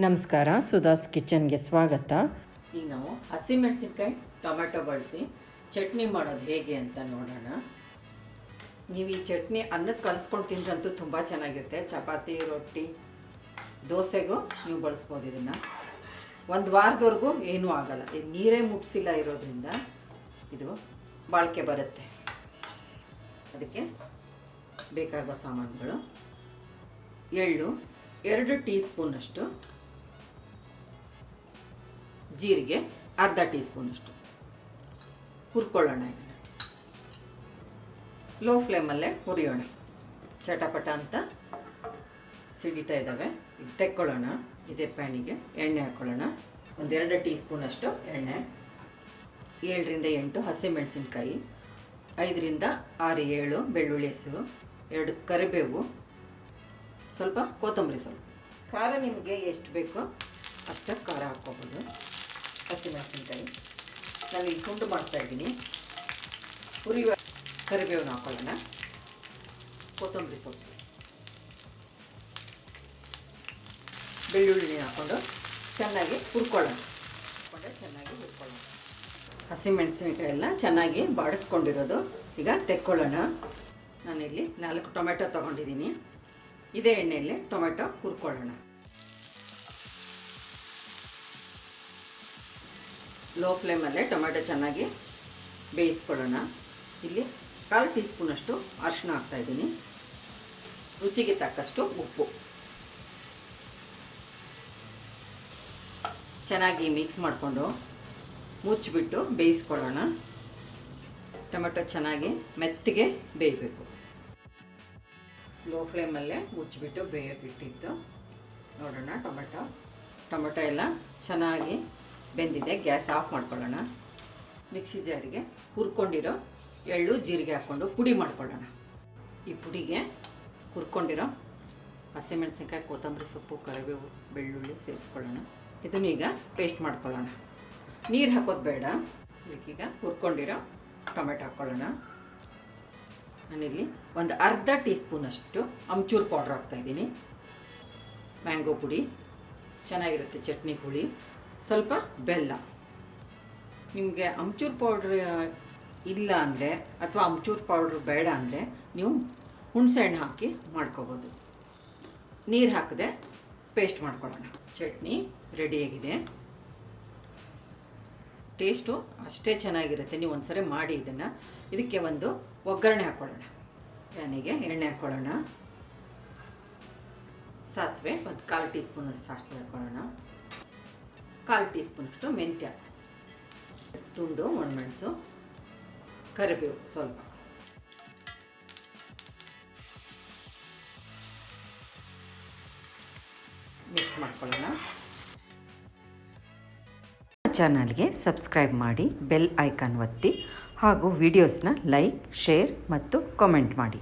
ನಮಸ್ಕಾರ ಸುಧಾಸ್ ಕಿಚನ್ಗೆ ಸ್ವಾಗತ. ಈಗ ನಾವು ಹಸಿಮೆಣಸಿನ್ಕಾಯಿ ಟೊಮೆಟೊ ಬಳಸಿ, ಚಟ್ನಿ ಮಾಡೋದು ಹೇಗೆ ಅಂತ ನೋಡೋಣ. ನೀವು ಈ ಚಟ್ನಿ ಅನ್ನಕ್ಕೆ ಕಲಿಸ್ಕೊಂಡು ತಿಂದ್ರಂತೂ ತುಂಬ ಚೆನ್ನಾಗಿರುತ್ತೆ. ಚಪಾತಿ, ರೊಟ್ಟಿ, ದೋಸೆಗೂ ನೀವು ಬಳಸ್ಬೋದು ಇದನ್ನು. ಒಂದು ವಾರದವರೆಗೂ ಏನೂ ಆಗಲ್ಲ. ಇದು ನೀರೇ ಮುಟ್ಸಿಲ್ಲ ಇರೋದ್ರಿಂದ ಇದು ಬಾಳಿಕೆ ಬರುತ್ತೆ. ಅದಕ್ಕೆ ಬೇಕಾಗೋ ಸಾಮಾನುಗಳು, ಎಳ್ಳು, ಎರಡು ಟೀ ಸ್ಪೂನಷ್ಟು ಜೀರಿಗೆ ಅರ್ಧ ಟೀ ಸ್ಪೂನಷ್ಟು ಹುರ್ಕೊಳ್ಳೋಣ ಇದನ್ನು. ಲೋ ಫ್ಲೇಮಲ್ಲೇ ಹುರಿಯೋಣ. ಚಟಪಟ ಅಂತ ಸಿಡಿತಾ ಇದ್ದಾವೆ ಈಗ ತೆಕ್ಕೊಳ್ಳೋಣ. ಇದೇ ಪ್ಯಾನಿಗೆ ಎಣ್ಣೆ ಹಾಕ್ಕೊಳ್ಳೋಣ ಒಂದೆರಡು ಟೀ ಸ್ಪೂನಷ್ಟು ಎಣ್ಣೆ. ಏಳರಿಂದ ಎಂಟು ಹಸಿಮೆಣಸಿನ್ಕಾಯಿ. ಐದರಿಂದ ಆರು ಏಳು ಬೆಳ್ಳುಳ್ಳಿ ಹಸು ಎರಡು ಕರಿಬೇವು. ಸ್ವಲ್ಪ ಕೊತ್ತಂಬರಿ ಸ್ವಲ್ಪ ಖಾರ ನಿಮಗೆ ಎಷ್ಟು ಬೇಕೋ ಅಷ್ಟು ಖಾರ ಹಾಕ್ಕೋಬೋದು. ಹಸಿಮೆಣಸಿನ್ಕಾಯಿ ನಾನು ಈಗ ತುಂಡು ಮಾಡ್ತಾಯಿದ್ದೀನಿ ಹುರಿಯುವ ಕರಿಬೇವನ್ನು ಹಾಕೊಳ್ಳೋಣ. ಕೊತ್ತಂಬರಿ ಸೊಪ್ಪು. ಬೆಳ್ಳುಳ್ಳಿ ಹಾಕ್ಕೊಂಡು ಚೆನ್ನಾಗಿ ಹುರ್ಕೊಳ್ಳೋಣ. ಹುರ್ಕೊಂಡೆ ಚೆನ್ನಾಗಿ ಹುರ್ಕೊಳ್ಳೋಣ. ಹಸಿಮೆಣಸಿನಕಾಯಿ ಎಲ್ಲ ಚೆನ್ನಾಗಿ ಬಾಡಿಸ್ಕೊಂಡಿರೋದು. ಈಗ ತೆಕ್ಕೊಳ್ಳೋಣ. ನಾನಿಲ್ಲಿ ನಾಲ್ಕು ಟೊಮೆಟೊ ತೊಗೊಂಡಿದ್ದೀನಿ. ಇದೇ ಎಣ್ಣೆಯಲ್ಲಿ ಟೊಮೆಟೊ ಹುರ್ಕೊಳ್ಳೋಣ. ಲೋ ಫ್ಲೇಮಲ್ಲೇ ಟೊಮೆಟೊ ಚೆನ್ನಾಗಿ ಬೇಯಿಸ್ಕೊಳ್ಳೋಣ. ಇಲ್ಲಿ ಕಾಲು ಟೀ ಸ್ಪೂನಷ್ಟು ಅರಿಶಿನ ಹಾಕ್ತಾಯಿದ್ದೀನಿ ರುಚಿಗೆ ತಕ್ಕಷ್ಟು ಉಪ್ಪು. ಚೆನ್ನಾಗಿ ಮಿಕ್ಸ್ ಮಾಡಿಕೊಂಡು ಮುಚ್ಚಿಬಿಟ್ಟು ಬೇಯಿಸ್ಕೊಳ್ಳೋಣ. ಟೊಮೆಟೊ ಚೆನ್ನಾಗಿ ಮೆತ್ತಗೆ ಬೇಯಬೇಕು. ಲೋ ಫ್ಲೇಮಲ್ಲೇ ಮುಚ್ಚಿಬಿಟ್ಟು ಬೇಯೋಕ್ಕಿಟ್ಟಿದ್ದು ನೋಡೋಣ ಟೊಮೆಟೊ. ಟೊಮೆಟೊ ಎಲ್ಲ ಚೆನ್ನಾಗಿ ಬೆಂದಿದೆ, ಗ್ಯಾಸ್ ಆಫ್ ಮಾಡ್ಕೊಳ್ಳೋಣ. ಮಿಕ್ಸಿ ಜಾರಿಗೆ ಹುರ್ಕೊಂಡಿರೋ ಎಳ್ಳು ಜೀರಿಗೆ ಹಾಕ್ಕೊಂಡು ಪುಡಿ ಮಾಡ್ಕೊಳ್ಳೋಣ. ಈ ಪುಡಿಗೆ ಹುರ್ಕೊಂಡಿರೋ ಹಸಿಮೆಣಸಿನ್ಕಾಯಿ, ಕೊತ್ತಂಬರಿ ಸೊಪ್ಪು, ಕರಿಬೇವು, ಬೆಳ್ಳುಳ್ಳಿ ಸೇರಿಸ್ಕೊಳ್ಳೋಣ. ಇದನ್ನ ಈಗ ಪೇಸ್ಟ್ ಮಾಡ್ಕೊಳ್ಳೋಣ. ನೀರು ಹಾಕೋದು ಬೇಡ. ಇದಕ್ಕೀಗ ಹುರ್ಕೊಂಡಿರೋ ಟೊಮೆಟೊ ಹಾಕ್ಕೊಳ್ಳೋಣ. ನಾನಿಲ್ಲಿ ಒಂದು ಅರ್ಧ ಟೀ ಸ್ಪೂನಷ್ಟು ಅಮ್ಚೂರು ಪೌಡ್ರ್ ಹಾಕ್ತಾಯಿದ್ದೀನಿ ಮ್ಯಾಂಗೋ ಪುಡಿ. ಚೆನ್ನಾಗಿರುತ್ತೆ, ಚಟ್ನಿ ಹುಳಿ. ಸ್ವಲ್ಪ ಬೆಲ್ಲ. ನಿಮಗೆ ಅಮ್ಚೂರು ಪೌಡ್ರ್ ಇಲ್ಲ ಅಂದರೆ ಅಥವಾ ಅಮ್ಚೂರು ಪೌಡ್ರ್ ಬೇಡ ಅಂದರೆ ನೀವು ಹುಣಸೆಹಣ್ಣು ಹಾಕಿ ಮಾಡ್ಕೋಬೋದು. ನೀರು ಹಾಕದೆ ಪೇಸ್ಟ್ ಮಾಡ್ಕೊಳ್ಳೋಣ. ಚಟ್ನಿ ರೆಡಿಯಾಗಿದೆ ಟೇಸ್ಟು ಅಷ್ಟೇ ಚೆನ್ನಾಗಿರುತ್ತೆ. ನೀವು ಒಂದ್ಸರಿ ಮಾಡಿ ಇದನ್ನು. ಇದಕ್ಕೆ ಒಂದು ಒಗ್ಗರಣೆ ಹಾಕ್ಕೊಳ್ಳೋಣ ಪ್ಯಾನಿಗೆ ಎಣ್ಣೆ ಹಾಕ್ಕೊಳ್ಳೋಣ ಸಾಸಿವೆ ಒಂದು ಕಾಲು ಟೀ ಸ್ಪೂನ್ ಸಾಸಿವೆ ಹಾಕ್ಕೊಳ್ಳೋಣ ಕಾಲು ಟೀ ಮೆಂತ್ಯ. ತುಂಡು, ಒಣಮೆಣಸು, ಕರಿಬೇವು ಸ್ವಲ್ಪ. ಮಿಕ್ಸ್ ಮಾಡ್ಕೊಳ್ಳೋಣ. ಚಾನಲ್ಗೆ ಸಬ್ಸ್ಕ್ರೈಬ್ ಮಾಡಿ ಬೆಲ್ ಐಕಾನ್ ಒತ್ತಿ ಹಾಗೂ ವಿಡಿಯೋಸ್ನ ಲೈಕ್ ಶೇರ್ ಮತ್ತು ಕಾಮೆಂಟ್ ಮಾಡಿ.